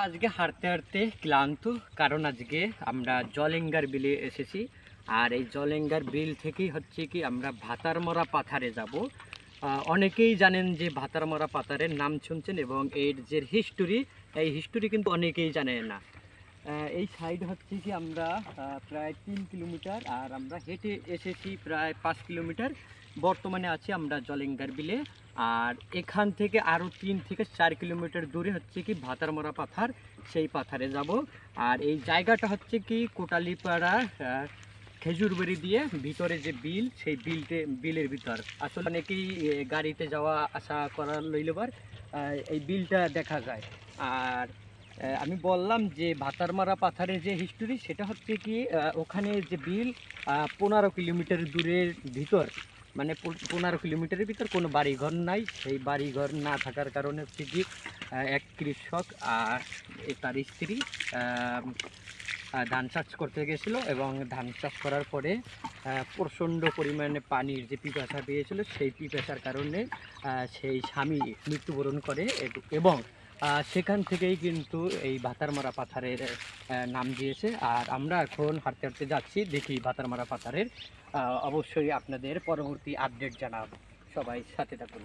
আজকে হাঁটতে হাঁটতে ক্লান্ত, কারণ আজকে আমরা জলেঙ্গার বিলে এসেছি। আর এই জলেঙ্গার বিল থেকেই হচ্ছে কি আমরা ভাতারমরা পাথারে যাব। অনেকেই জানেন যে ভাতারমরা পাথারের নাম শুনছেন এবং এর যে হিস্টোরি এই হিস্টোরি কিন্তু অনেকেই জানে না। এই সাইড হচ্ছে কি আমরা প্রায় তিন কিলোমিটার, আর আমরা হেঁটে এসেছি প্রায় পাঁচ কিলোমিটার। বর্তমানে আছি আমরা জলেঙ্গার বিলে। আর এখান থেকে আরও তিন থেকে চার কিলোমিটার দূরে হচ্ছে কি ভাতারমরা পাথার। সেই পাথারে যাব। আর এই জায়গাটা হচ্ছে কি কোটালিপাড়া খেজুরবাড়ি দিয়ে ভিতরে যে বিল, সেই বিলটে বিলের ভিতর। আসলে অনেকেই গাড়িতে যাওয়া, আসা করার লইলেবার এই বিলটা দেখা যায়। আর আমি বললাম যে ভাতারমারা পাথারের যে হিস্টোরি সেটা হচ্ছে কি ওখানে যে বিল পনেরো কিলোমিটার দূরের ভিতর মানে পনেরো কিলোমিটারের ভিতর কোনো বাড়িঘর নাই। সেই বাড়িঘর না থাকার কারণে হচ্ছে এক কৃষক আর তার স্ত্রী ধান চাষ করতে গেছিল এবং ধান চাষ করার পরে প্রচণ্ড পরিমাণে পানির যে পিপাসা পেয়েছিল, সেই পিপাসার কারণে সেই স্বামী মৃত্যুবরণ করে এবং সেখান থেকেই কিন্তু এই ভাতারমারা পাথারের নাম দিয়েছে। আর আমরা এখন হাঁটতে হাঁটতে যাচ্ছি, দেখি ভাতারমারা পাথারের অবশ্যই আপনাদের পরবর্তী আপডেট জানাব। সবাই সাথে থাকুন।